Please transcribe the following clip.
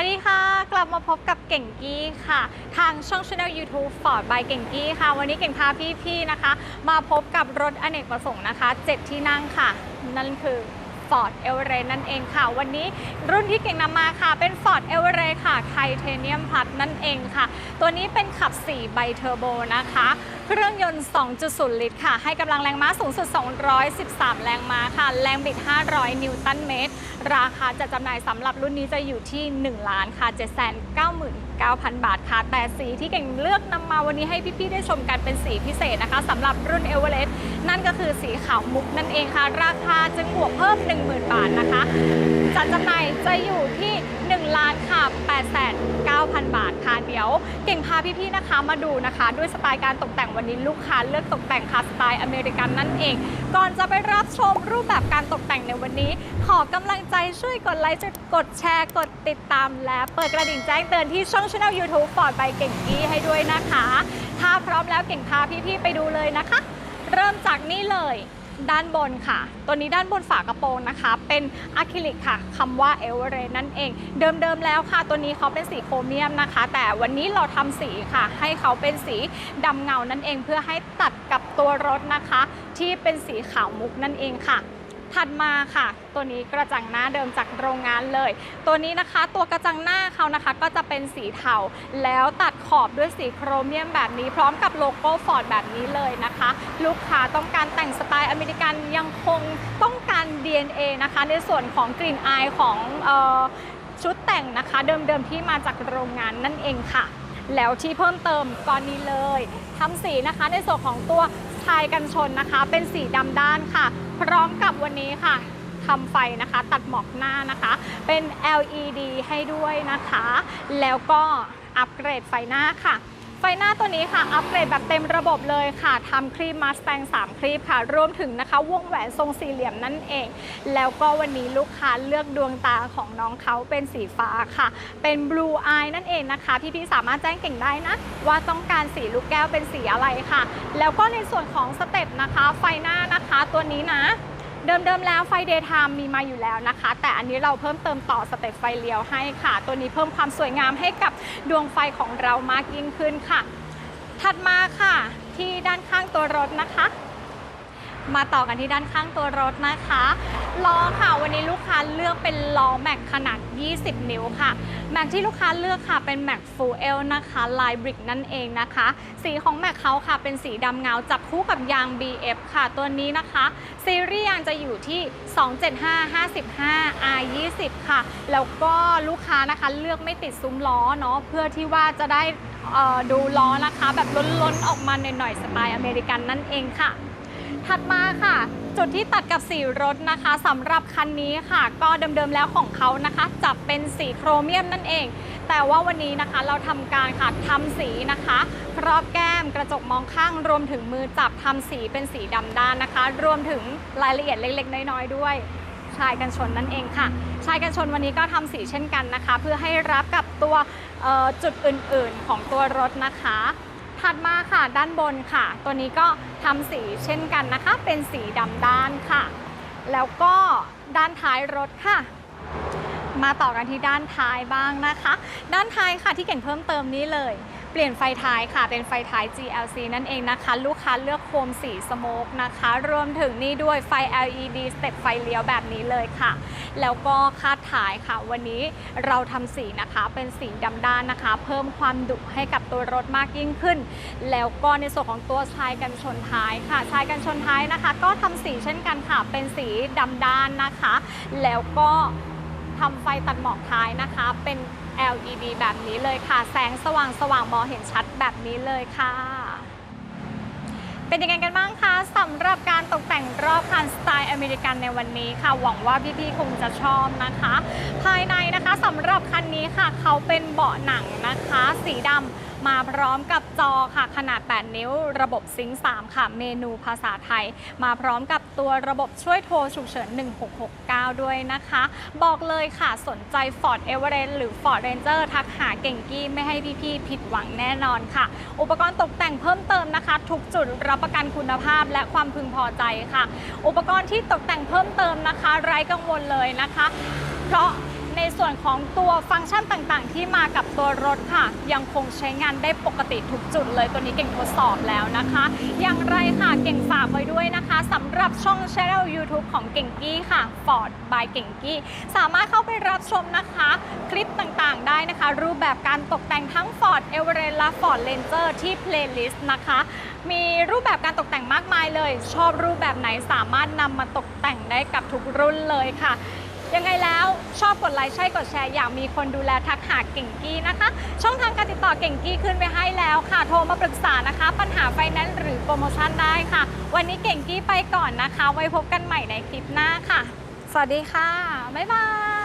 วัสดีค่ะ กลับมาพบกับเก่งกี้ค่ะ ทางช่อง Channel YouTube Ford by เก่งกี้ค่ะ วันนี้เก่งพาพี่ๆนะคะ มาพบกับรถอเนกประสงค์นะคะ 7 ที่นั่งค่ะ นั่นคือ Ford e v e r e s t นั่นเองค่ะ วันนี้รุ่นที่เก่งนำมาค่ะ เป็น Ford e v e r e s t ค่ะไทเทเนียมพลัสนั่นเองค่ะ ตัวนี้เป็นขับ 4 ใบเทอร์โบนะคะ เครื่องยนต์ 2.0 ลิตรค่ะ ให้กำลังแรงม้าสูงสุด 213 แรงม้าค่ะ แรงบิด 500 นิวตันเมตร ราคาจะจำหน่ายสำหรับรุ่นนี้จะอยู่ที่ 1 ล้านค่ะ 799,000 บาทค่ะ แต่สีที่เก่งเลือกนำมาวันนี้ให้พี่ ๆ ได้ชมกันเป็นสีพิเศษนะคะสำหรับรุ่นเอเวอเรสต์นั่นก็คือสีขาวมุกนั่นเองค่ะ ราคาจึงบวกเพิ่ม 10,000 บาทนะคะ จัดจำหน่ายจะอยู่ที่1ล้านค่ะ8,900 บาทค่ะเดี๋ยว เก่งพาพี่ๆนะคะมาดูนะคะ ด้วยสไตล์การตกแต่งวันนี้ลูกค้าเลือกตกแต่งค่ะสไตล์อเมริกันนั่นเอง ก่อนจะไปรับชมรูปแบบการตกแต่งในวันนี้ ขอกำลังใจช่วยกดไลค์กดแชร์ กดติดตาม และเปิดกระดิ่งแจ้งเตือนที่ช่องช anel YouTube ฟอร์ดใบเก่งกี้ให้ด้วยนะคะ ถ้าพร้อมแล้วเก่งพาพี่ๆไปดูเลยนะคะ เริ่มจากนี่เลย ด้านบนค่ะ ตัวนี้ด้านบนฝากระโปรงนะคะ เป็นอะคริลิกค่ะคำว่าเอเวอเรนั่นเอง เดิมๆแล้วค่ะ ตัวนี้เขาเป็นสีโครเมียมนะคะ แต่วันนี้เราทำสีค่ะ ให้เขาเป็นสีดำเงานั่นเอง เพื่อให้ตัดกับตัวรถนะคะ ที่เป็นสีขาวมุกนั่นเองค่ะ ถัดมาค่ะ ตัวนี้กระจังหน้าเดิมจากโรงงานเลย ตัวนี้นะคะตัวกระจังหน้าเขานะคะก็จะเป็นสีเทาแล้วตัดขอบด้วยสีโครเมียมแบบนี้ พร้อมกับโลโก้ฟอร์ดแบบนี้เลยนะคะ ลูกค้าต้องการแต่งสไตล์อเมริกันยังคงต้องการ DNA นะคะ ในส่วนของกลิ่นอายของออชุดแต่งนะคะเดิมๆที่มาจากโรงงานนั่นเองค่ะ แล้วที่เพิ่มเติมก่อนนี้เลยทำสีนะคะในส่วนของตัว ชายกันชนนะคะ เป็นสีดำด้านค่ะ พร้อมกับวันนี้ค่ะทำไฟนะคะ ตัดหมอกหน้านะคะ เป็น LED ให้ด้วยนะคะ แล้วก็อัปเกรดไฟหน้าค่ะ ไฟหน้าตัวนี้ค่ะ อัปเกรดแบบเต็มระบบเลยค่ะทำครีมมาสแตง3 ครีมค่ะ รวมถึงนะคะ วงแหวนทรงสี่เหลี่ยมนั่นเอง แล้วก็วันนี้ลูกค้าเลือกดวงตาของน้องเขาเป็นสีฟ้าค่ะ เป็น blue eye นั่นเองนะคะ พี่ๆสามารถแจ้งเก่งได้นะ ว่าต้องการสีลูกแก้วเป็นสีอะไรค่ะ แล้วก็ในส่วนของสเต็ปนะคะ ไฟหน้านะคะตัวนี้นะ เดิมๆแล้วไฟเดย์ไทม์มีมาอยู่แล้วนะคะ แต่อันนี้เราเพิ่มเติมต่อสเต็ปไฟเลี้ยวให้ค่ะ ตัวนี้เพิ่มความสวยงามให้กับดวงไฟของเรามากยิ่งขึ้นค่ะ ถัดมาค่ะ ที่ด้านข้างตัวรถนะคะ มาต่อกันที่ด้านข้างตัวรถนะคะล้อค่ะวันนี้ลูกค้าเลือกเป็นล้อแม็กขนาด 20 นิ้วค่ะ แม็กที่ลูกค้าเลือกค่ะเป็นแม็กฟูเอลนะคะลายบริกนั่นเองนะคะ สีของแม็กเขาค่ะเป็นสีดำเงาจับคู่กับยาง BF ค่ะ ตัวนี้นะคะซีรีส์ยางจะอยู่ที่ 275 55 R 20 ค่ะ แล้วก็ลูกค้านะคะเลือกไม่ติดซุ้มล้อเนาะเพื่อที่ว่าจะได้ดูล้อนะคะ แบบล้นๆออกมาหน่อยๆสไตล์อเมริกันนั่นเองค่ะ ถัดมาค่ะ จุดที่ตัดกับสีรถนะคะสำหรับคันนี้ค่ะ ก็เดิมๆแล้วของเขานะคะจะเป็นสีโครเมียมนั่นเอง แต่ว่าวันนี้นะคะเราทำการค่ะทำสีนะคะครอบแก้มกระจกมองข้างรวมถึงมือจับทำสีเป็นสีดำด้านนะคะ รวมถึงรายละเอียดเล็กๆ น้อยๆด้วยชายกันชนนั่นเองค่ะ ชายกันชนวันนี้ก็ทำสีเช่นกันนะคะ เพื่อให้รับกับตัวจุดอื่นๆของตัวรถนะคะ ถัดมาค่ะด้านบนค่ะ ตัวนี้ก็ทำสีเช่นกันนะคะ เป็นสีดำด้านค่ะ แล้วก็ด้านท้ายรถค่ะ มาต่อกันที่ด้านท้ายบ้างนะคะ ด้านท้ายค่ะที่เก่งเพิ่มเติมนี้เลย เปลี่ยนไฟท้ายค่ะ เป็นไฟท้าย GLC นั่นเองนะคะ ลูกค้าเลือกโคมสีสโมกนะคะ รวมถึงนี่ด้วยไฟ LED สเต็ปไฟเลี้ยวแบบนี้เลยค่ะ แล้วก็คาดท้ายค่ะ วันนี้เราทำสีนะคะเป็นสีดำด้านนะคะ เพิ่มความดุให้กับตัวรถมากยิ่งขึ้น แล้วก็ในส่วนของตัวชายกันชนท้ายค่ะชายกันชนท้ายนะคะ ก็ทำสีเช่นกันค่ะ เป็นสีดำด้านนะคะ แล้วก็ทำไฟตัดหมอกท้ายนะคะ เป็น LED แบบนี้เลยค่ะ แสงสว่างสว่างมองเห็นชัดแบบนี้เลยค่ะ เป็นยังไงกันบ้างคะสำหรับการตกแต่งรอบคันสไตล์อเมริกันในวันนี้ค่ะ หวังว่าพี่ๆคงจะชอบนะคะ ภายในนะคะสำหรับคันนี้ค่ะ เขาเป็นเบาะหนังนะคะ สีดำ มาพร้อมกับจอค่ะขนาด 8 นิ้ว ระบบซิงค์3ค่ะ เมนูภาษาไทย มาพร้อมกับตัวระบบช่วยโทรฉุกเฉิน 1669 ด้วยนะคะ บอกเลยค่ะสนใจ Ford Everest หรือ Ford Ranger ทักหาเก่งกี้ไม่ให้พี่ๆผิดหวังแน่นอนค่ะ อุปกรณ์ตกแต่งเพิ่มเติมนะคะ ทุกจุดรับประกันคุณภาพและความพึงพอใจค่ะ อุปกรณ์ที่ตกแต่งเพิ่มเติมนะคะ ไร้กังวลเลยนะคะ เพราะ ในส่วนของตัวฟังก์ชันต่างๆ ที่มากับตัวรถค่ะ ยังคงใช้งานได้ปกติทุกจุดเลยตัวนี้เก่งทดสอบแล้วนะคะ อย่างไรค่ะเก่งฝากไว้ด้วยนะคะสำหรับช่อง channel YouTube ของเก่งกี้ค่ะ Ford by เก่งกี้ สามารถเข้าไปรับชมนะคะ คลิปต่างๆ ได้นะคะ รูปแบบการตกแต่งทั้ง Ford Everest และ Ford Ranger ที่ playlist นะคะ มีรูปแบบการตกแต่งมากมายเลย ชอบรูปแบบไหนสามารถนำมาตกแต่งได้กับทุกรุ่นเลยค่ะ ยังไงแล้วชอบกดไลค์ใช่กดแชร์อยากมีคนดูแลทักหาเก่งกี้นะคะ ช่องทางการติดต่อเก่งกี้ขึ้นไปให้แล้วค่ะ โทรมาปรึกษานะคะ ปัญหาไฟแนนซ์หรือโปรโมชั่นได้ค่ะ วันนี้เก่งกี้ไปก่อนนะคะ ไว้พบกันใหม่ในคลิปหน้าค่ะ สวัสดีค่ะ บ๊ายบาย